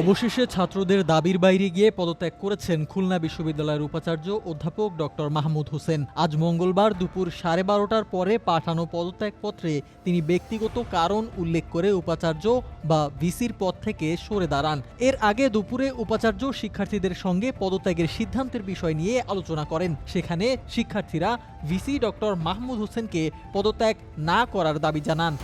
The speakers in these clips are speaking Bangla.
অবশেষে ছাত্রদের দাবির বাইরে গিয়ে পদত্যাগ করেছেন খুলনা বিশ্ববিদ্যালয়ের উপাচার্য অধ্যাপক ডক্টর মাহমুদ হোসেন। আজ মঙ্গলবার দুপুর সাড়ে বারোটার পরে পাঠানো পদত্যাগপত্রে তিনি ব্যক্তিগত কারণ উল্লেখ করে উপাচার্য বা ভিসির পদ থেকে সরে দাঁড়ান। এর আগে দুপুরে উপাচার্য শিক্ষার্থীদের সঙ্গে পদত্যাগের সিদ্ধান্তের বিষয় নিয়ে আলোচনা করেন। সেখানে শিক্ষার্থীরা ভিসি ডক্টর মাহমুদ হোসেনকে পদত্যাগ না করার দাবি জানান।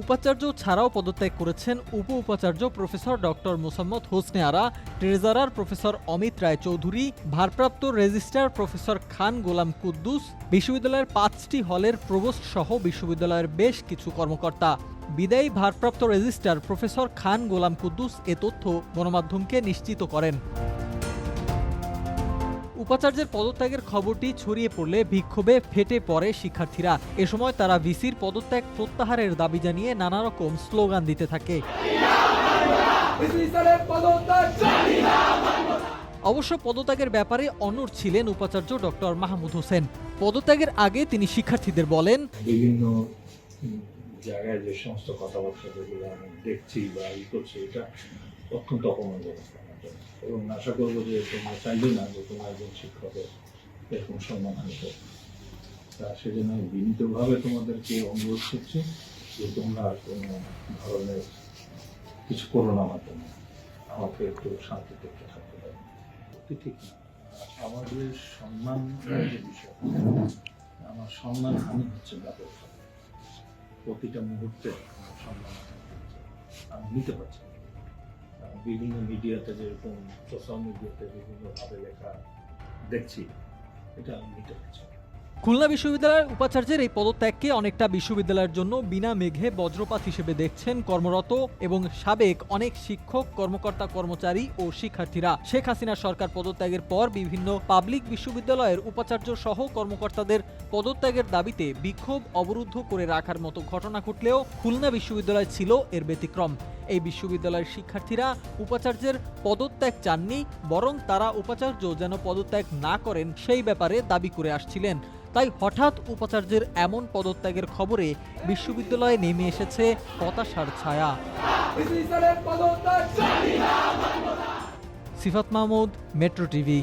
উপাচার্য ছাড়াও পদত্যাগ করেছেন উপ উপাচার্য professor doctor Mosammat Hosne Ara, treasurer professor Amit Roy Chowdhury ভারপ্রাপ্ত রেজিস্ট্রার প্রফেসর খান গোলাম কুদ্দুস, বিশ্ববিদ্যালয়ের পাঁচটি হলের প্রভোস্ট সহ বিশ্ববিদ্যালয়ের বেশ কিছু কর্মকর্তা। বিদায়ী ভারপ্রাপ্ত রেজিস্ট্রার প্রফেসর খান গোলাম কুদ্দুস এ তথ্য গণমাধ্যমকে নিশ্চিত করেন। উপাচার্যের পদত্যাগের খবরটি ছড়িয়ে পড়লে বিক্ষোভে ফেটে পড়ে শিক্ষার্থীরা। এ সময় তারা ভিসির পদত্যাগ প্রত্যাহারের দাবি জানিয়ে নানা রকম স্লোগান দিতে থাকে। অবশ্য পদত্যাগের ব্যাপারে অনড় ছিলেন উপাচার্য ডক্টর মাহমুদ হোসেন। পদত্যাগের আগে তিনি শিক্ষার্থীদের বলেন, বিভিন্ন জায়গায় যে সমস্ত কথাবার্তা দেখছি বা ই করছি, এটা অত্যন্ত অপমানজনক। এবং আশা করব যে তোমরা চাইবে না যে তোমরা একজন শিক্ষকের এরকম সম্মানহানি হোক তা সেজন্য আমি বিনীতভাবে তোমাদেরকে অনুরোধ করছি যে তোমরা কোনো ধরনের কিছু করো না আমার জন্য। আমাকে একটু শান্তিতে একটু থাকতে পারো ঠিক না আমাদের সম্মান যে বিষয় আমার সম্মান হানি হচ্ছে ব্যাপক প্রতিটা মুহূর্তে সম্মান আমি নিতে পারছি বিভিন্ন মিডিয়াতে যেরকম সোশ্যাল মিডিয়াতে বিভিন্নভাবে লেখা দেখছি, এটা নিতে পারছি খুলনা বিশ্ববিদ্যালয়ের উপাচার্যের এই পদত্যাগকে অনেকটা বিশ্ববিদ্যালয়ের জন্য বিনা মেঘে বজ্রপাত হিসেবে দেখছেন কর্মরত এবং সাবেক অনেক শিক্ষক, কর্মকর্তা, কর্মচারী ও শিক্ষার্থীরা। শেখ হাসিনা সরকার পদত্যাগের পর বিভিন্ন পাবলিক বিশ্ববিদ্যালয়ের উপাচার্য সহ কর্মকর্তাদের পদত্যাগের দাবিতে বিক্ষোভ অবরুদ্ধ করে রাখার মতো ঘটনা ঘটলেও খুলনা বিশ্ববিদ্যালয় ছিল এর ব্যতিক্রম। এই বিশ্ববিদ্যালয়ের শিক্ষার্থীরা উপাচার্যের পদত্যাগ চাননি বরং তারা উপাচার্য যেন পদত্যাগ না করেন সেই ব্যাপারে দাবি করে আসছিলেন। তাই হঠাৎ উপাচার্যের এমন পদত্যাগের খবরে বিশ্ববিদ্যালয়ে নেমে এসেছে হতাশার ছায়া। Sifat Mahmud metro TV.